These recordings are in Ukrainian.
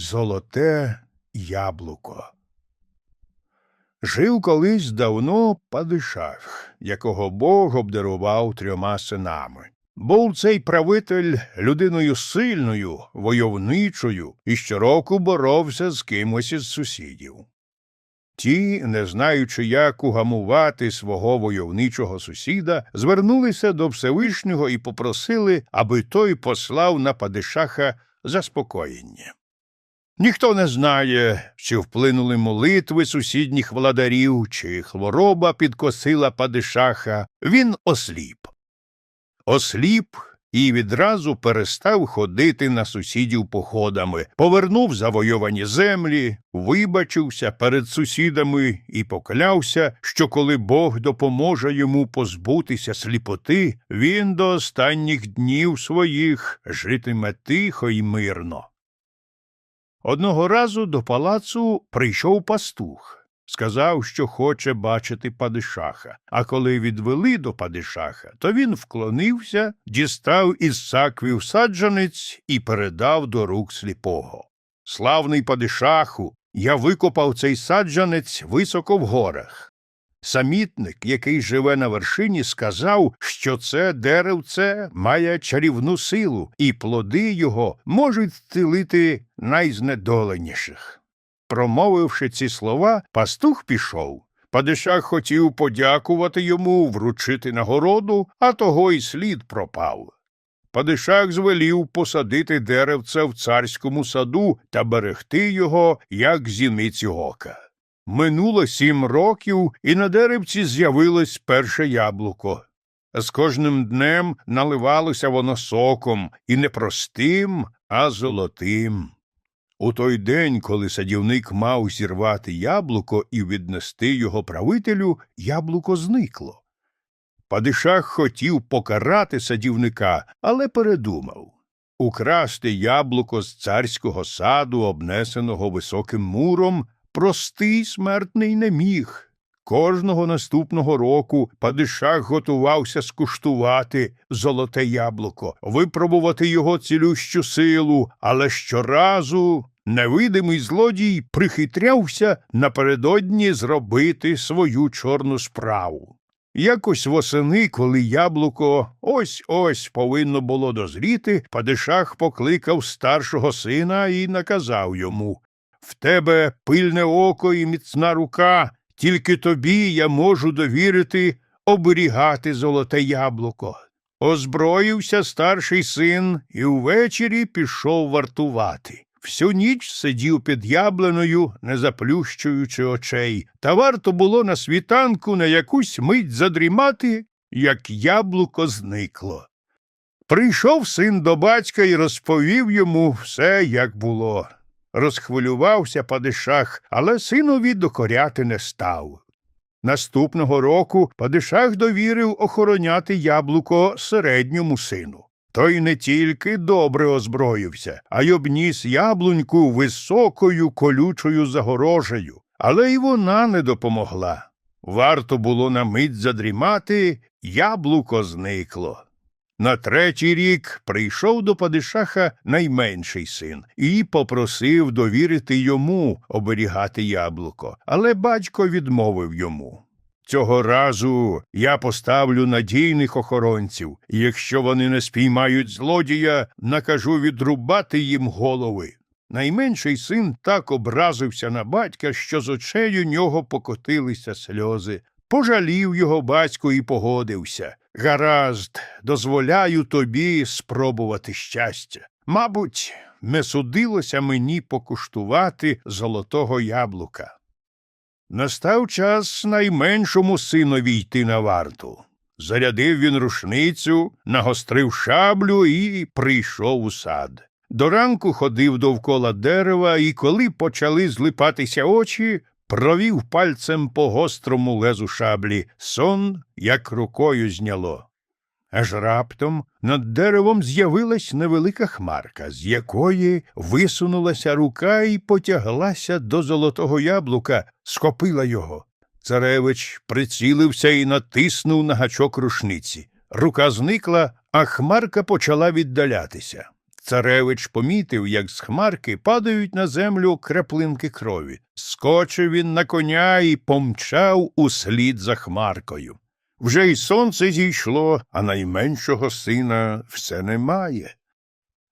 Золоте яблуко. Жив колись давно падишах, якого Бог обдарував трьома синами. Був цей правитель людиною сильною, войовничою і щороку боровся з кимось із сусідів. Ті, не знаючи, як угамувати свого войовничого сусіда, звернулися до Всевишнього і попросили, аби той послав на падишаха заспокоєння. Ніхто не знає, чи вплинули молитви сусідніх владарів, чи хвороба підкосила падишаха. Він осліп. Осліп і відразу перестав ходити на сусідів походами, повернув завойовані землі, вибачився перед сусідами і поклявся, що коли Бог допоможе йому позбутися сліпоти, він до останніх днів своїх житиме тихо й мирно. Одного разу до палацу прийшов пастух. Сказав, що хоче бачити падишаха, а коли відвели до падишаха, то він вклонився, дістав із саквів саджанець і передав до рук сліпого. Славний падишаху, я викопав цей саджанець високо в горах. Самітник, який живе на вершині, сказав, що це деревце має чарівну силу, і плоди його можуть зцілити найзнедоленіших. Промовивши ці слова, пастух пішов. Падишах хотів подякувати йому, вручити нагороду, а того й слід пропав. Падишах звелів посадити деревце в царському саду та берегти його, як зіниці ока. Минуло сім років, і на деревці з'явилось перше яблуко. З кожним днем наливалося воно соком, і не простим, а золотим. У той день, коли садівник мав зірвати яблуко і віднести його правителю, яблуко зникло. Падишах хотів покарати садівника, але передумав. Украсти яблуко з царського саду, обнесеного високим муром, простий смертний не міг. Кожного наступного року падишах готувався скуштувати золоте яблуко, випробувати його цілющу силу, але щоразу невидимий злодій прихитрявся напередодні зробити свою чорну справу. Якось восени, коли яблуко ось ось повинно було дозріти, падишах покликав старшого сина і наказав йому В тебе пильне око і міцна рука. Тільки тобі я можу довірити оберігати золоте яблуко. Озброївся старший син і ввечері пішов вартувати. Всю ніч сидів під яблуною, не заплющуючи очей, та варто було на світанку на якусь мить задрімати, як яблуко зникло. Прийшов син до батька і розповів йому все, як було. Розхвилювався падишах, але синові докоряти не став. Наступного року падишах довірив охороняти яблуко середньому сину. Той не тільки добре озброївся, а й обніс яблуньку високою колючою загорожею, але й вона не допомогла. Варто було на мить задрімати, яблуко зникло. На третій рік прийшов до падишаха найменший син і попросив довірити йому оберігати яблуко, але батько відмовив йому. Цього разу я поставлю надійних охоронців, і якщо вони не спіймають злодія, накажу відрубати їм голови. Найменший син так образився на батька, що з очей у нього покотилися сльози. Пожалів його батько і погодився. Гаразд, дозволяю тобі спробувати щастя. Мабуть, не судилося мені покуштувати золотого яблука. Настав час найменшому синові йти на варту. Зарядив він рушницю, нагострив шаблю і прийшов у сад. До ранку ходив довкола дерева, і коли почали злипатися очі, провів пальцем по гострому лезу шаблі, сон, як рукою зняло. Аж раптом над деревом з'явилась невелика хмарка, з якої висунулася рука і потяглася до золотого яблука, схопила його. Царевич прицілився і натиснув на гачок рушниці. Рука зникла, а хмарка почала віддалятися. Царевич помітив, як з хмарки падають на землю краплинки крові. Скочив він на коня і помчав услід за хмаркою. Вже й сонце зійшло, а найменшого сина все немає.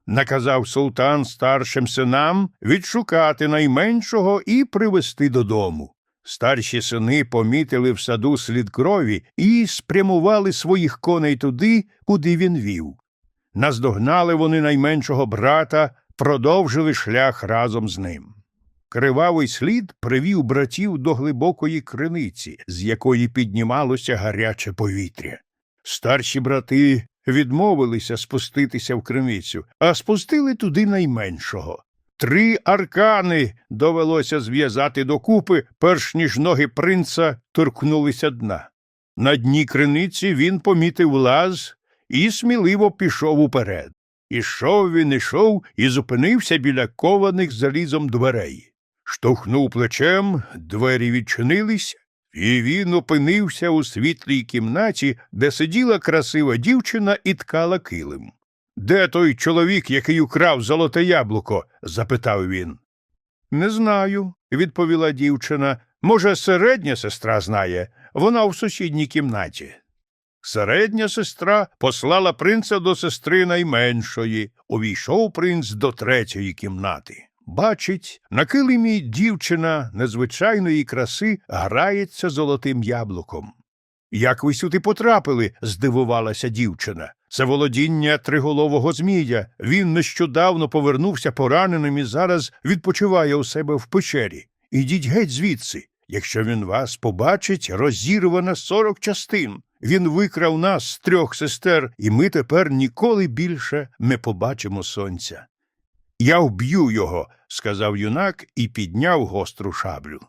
Наказав султан старшим синам відшукати найменшого і привести додому. Старші сини помітили в саду слід крові і спрямували своїх коней туди, куди він вів. Наздогнали вони найменшого брата, продовжили шлях разом з ним. Кривавий слід привів братів до глибокої криниці, з якої піднімалося гаряче повітря. Старші брати відмовилися спуститися в криницю, а спустили туди найменшого. Три аркани довелося зв'язати докупи, перш ніж ноги принца торкнулися дна. На дні криниці він помітив лаз і сміливо пішов уперед. Ішов він ішов і зупинився біля кованих залізом дверей. Штовхнув плечем, двері відчинились, і він опинився у світлій кімнаті, де сиділа красива дівчина і ткала килим. Де той чоловік, який украв золоте яблуко? запитав він. Не знаю, відповіла дівчина. Може, середня сестра знає, вона в сусідній кімнаті. Середня сестра послала принца до сестри найменшої. Увійшов принц до третьої кімнати. Бачить, на килимі дівчина незвичайної краси грається золотим яблуком. Як ви сюди потрапили? здивувалася дівчина. Це володіння триголового змія. Він нещодавно повернувся пораненим і зараз відпочиває у себе в печері. Ідіть геть звідси. Якщо він вас побачить, розірвана сорок частин. Він викрав нас з трьох сестер, і ми тепер ніколи більше не побачимо сонця. Я вб'ю його, сказав юнак і підняв гостру шаблю.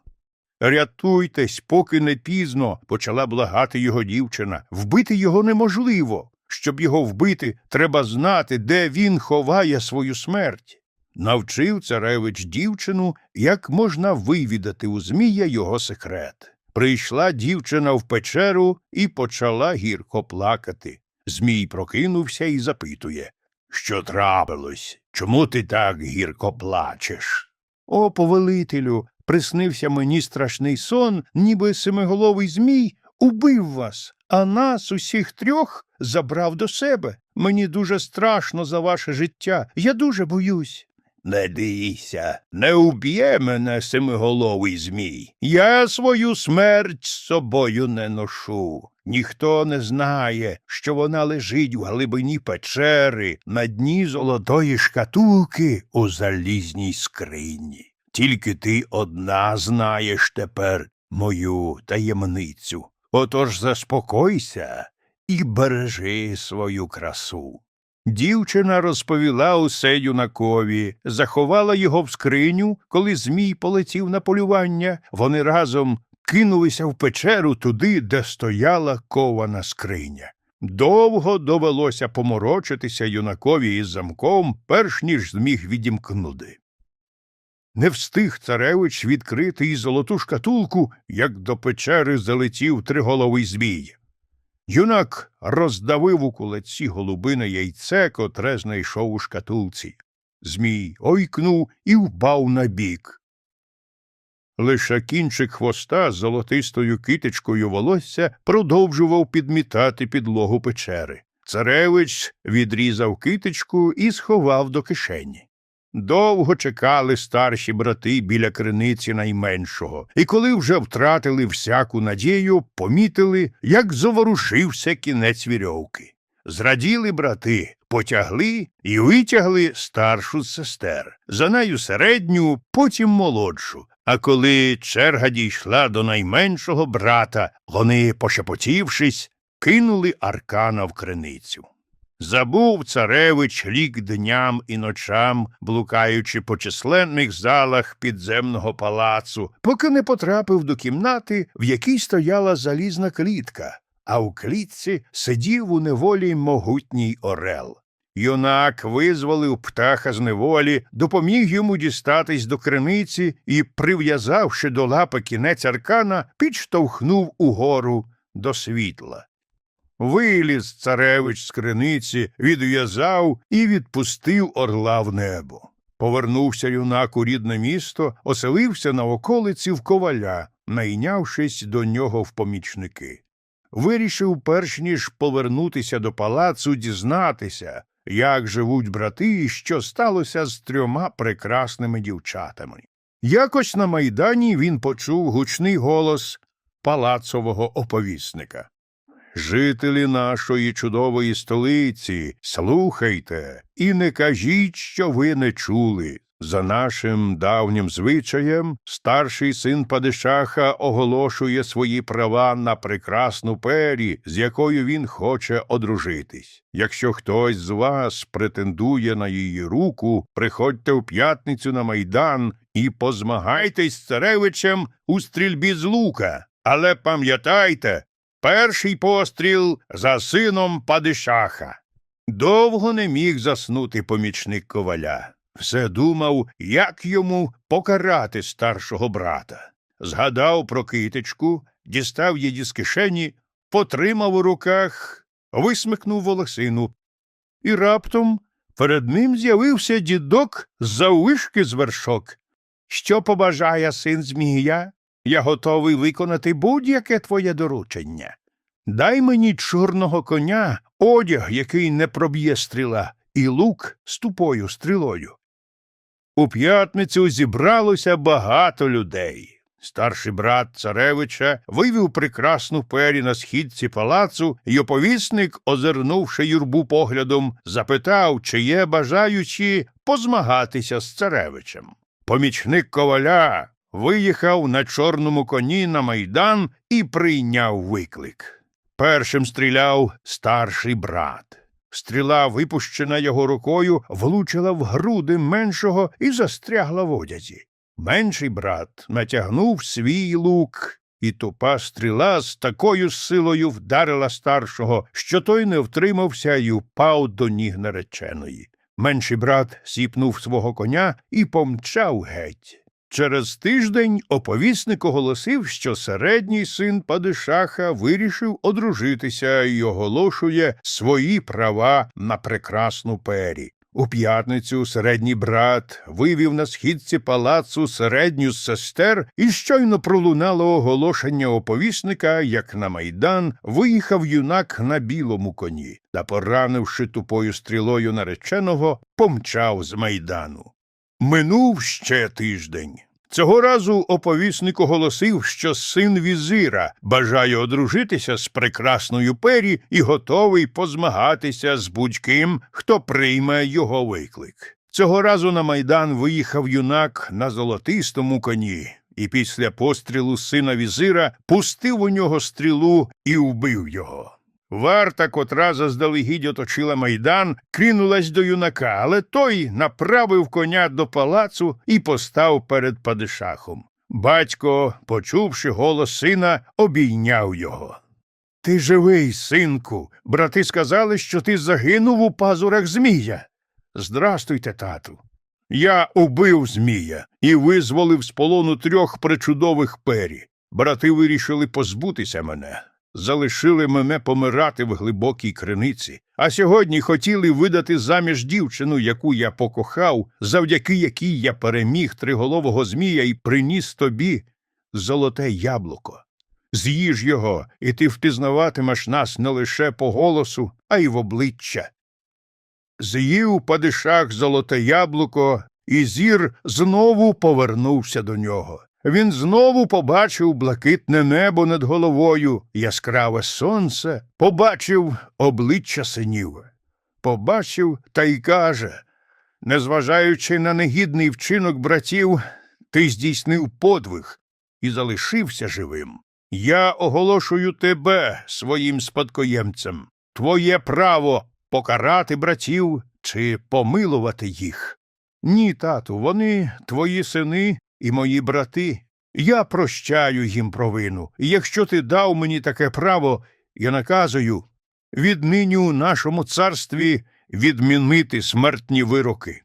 Рятуйтесь, поки не пізно, почала благати його дівчина. Вбити його неможливо. Щоб його вбити, треба знати, де він ховає свою смерть. Навчив царевич дівчину, як можна вивідати у Змія його секрет. Прийшла дівчина в печеру і почала гірко плакати. Змій прокинувся і запитує Що трапилось? Чому ти так гірко плачеш? О, повелителю, приснився мені страшний сон, ніби семиголовий змій убив вас, а нас усіх трьох забрав до себе. Мені дуже страшно за ваше життя. Я дуже боюсь. Не бійся, не уб'є мене семиголовий змій. Я свою смерть з собою не ношу. Ніхто не знає, що вона лежить в глибині печери на дні золотої шкатулки у залізній скрині. Тільки ти одна знаєш тепер мою таємницю. Отож заспокойся і бережи свою красу. Дівчина розповіла усе юнакові, заховала його в скриню, коли Змій полетів на полювання. Вони разом кинулися в печеру туди, де стояла кована скриня. Довго довелося поморочитися юнакові із замком, перш ніж зміг відімкнути. Не встиг царевич відкрити і золоту шкатулку, як до печери залетів триголовий змій. Юнак роздавив у кулаці голубине яйце, котре знайшов у шкатулці. Змій ойкнув і впав на бік. Лише кінчик хвоста з золотистою китичкою волосся продовжував підмітати підлогу печери. Царевич відрізав китичку і сховав до кишені. Довго чекали старші брати біля криниці найменшого, і коли вже втратили всяку надію, помітили, як заворушився кінець вірьовки. Зраділи брати, потягли і витягли старшу з сестер, за нею середню, потім молодшу. А коли черга дійшла до найменшого брата, вони, пошепотівшись, кинули аркана в криницю. Забув царевич рік дням і ночам, блукаючи по численних залах підземного палацу, поки не потрапив до кімнати, в якій стояла залізна клітка, а у клітці сидів у неволі могутній орел. Юнак визволив птаха з неволі, допоміг йому дістатись до криниці і, прив'язавши до лапи кінець аркана, підштовхнув угору до світла. Виліз царевич з криниці, відв'язав і відпустив орла в небо. Повернувся юнак у рідне місто, оселився на околиці в коваля, найнявшись до нього в помічники. Вирішив, перш ніж повернутися до палацу, дізнатися, як живуть брати і що сталося з трьома прекрасними дівчатами. Якось на майдані він почув гучний голос палацового оповісника. Жителі нашої чудової столиці, слухайте і не кажіть, що ви не чули. За нашим давнім звичаєм, старший син Падишаха оголошує свої права на прекрасну пері, з якою він хоче одружитись. Якщо хтось з вас претендує на її руку, приходьте в п'ятницю на майдан і позмагайтесь з царевичем у стрільбі з лука. Але пам'ятайте, перший постріл за сином Падишаха. Довго не міг заснути помічник коваля. Все думав, як йому покарати старшого брата. Згадав про китичку, дістав її з кишені, потримав у руках, висмикнув волосину. І раптом перед ним з'явився дідок заввишки з вершок. Що побажає син Змія? Я готовий виконати будь-яке твоє доручення. Дай мені чорного коня, одяг, який не проб'є стріла, і лук з тупою стрілою. У п'ятницю зібралося багато людей. Старший брат царевича вивів прекрасну пері на східці палацу, і оповісник, озирнувши юрбу поглядом, запитав, чи є бажаючі позмагатися з царевичем. Помічник коваля виїхав на чорному коні на майдан і прийняв виклик. Першим стріляв старший брат. Стріла, випущена його рукою, влучила в груди меншого і застрягла в одязі. Менший брат натягнув свій лук, і тупа стріла з такою силою вдарила старшого, що той не втримався і впав до ніг нареченої. Менший брат сіпнув свого коня і помчав геть. Через тиждень оповісник оголосив, що середній син Падишаха вирішив одружитися і оголошує свої права на прекрасну пері. У п'ятницю середній брат вивів на східці палацу середню з сестер, і щойно пролунало оголошення оповісника, як на майдан виїхав юнак на білому коні та, поранивши тупою стрілою нареченого, помчав з майдану. Минув ще тиждень. Цього разу оповісник оголосив, що син візира бажає одружитися з прекрасною пері і готовий позмагатися з будь-ким, хто прийме його виклик. Цього разу на майдан виїхав юнак на золотистому коні, і після пострілу сина візира пустив у нього стрілу і вбив його. Варта, котра заздалегідь оточила майдан, кинулась до юнака, але той направив коня до палацу і постав перед падишахом. Батько, почувши голос сина, обійняв його. Ти живий, синку. Брати сказали, що ти загинув у пазурах Змія. Здрастуйте, тату. Я убив Змія і визволив з полону трьох причудових пері. Брати вирішили позбутися мене залишили мене помирати в глибокій криниці, а сьогодні хотіли видати заміж дівчину, яку я покохав, завдяки якій я переміг триголового Змія і приніс тобі золоте яблуко. З'їж його, і ти впізнаватимеш нас не лише по голосу, а й в обличчя. З'їв падишах золоте яблуко, і зір знову повернувся до нього. Він знову побачив блакитне небо над головою, яскраве сонце, побачив обличчя синів. Побачив та й каже незважаючи на негідний вчинок братів, ти здійснив подвиг і залишився живим. Я оголошую тебе своїм спадкоємцем, твоє право покарати братів чи помилувати їх. Ні, тату, вони твої сини і мої брати. Я прощаю їм провину, і якщо ти дав мені таке право, я наказую віднині у нашому царстві відмінити смертні вироки.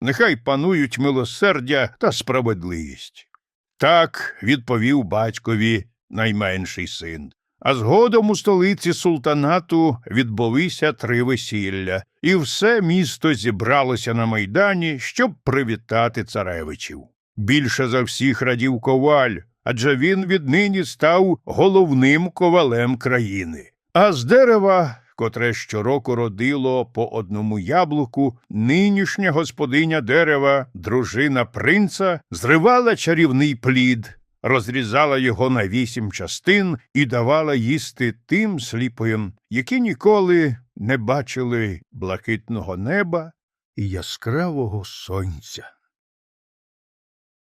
Нехай панують милосердя та справедливість. Так відповів батькові найменший син. А згодом у столиці султанату відбулися три весілля, і все місто зібралося на майдані, щоб привітати царевичів. Більше за всіх радів коваль, адже він віднині став головним ковалем країни. А з дерева, котре щороку родило по одному яблуку, нинішня господиня дерева, дружина принца, зривала чарівний плід, розрізала його на вісім частин і давала їсти тим сліпим, які ніколи не бачили блакитного неба і яскравого сонця.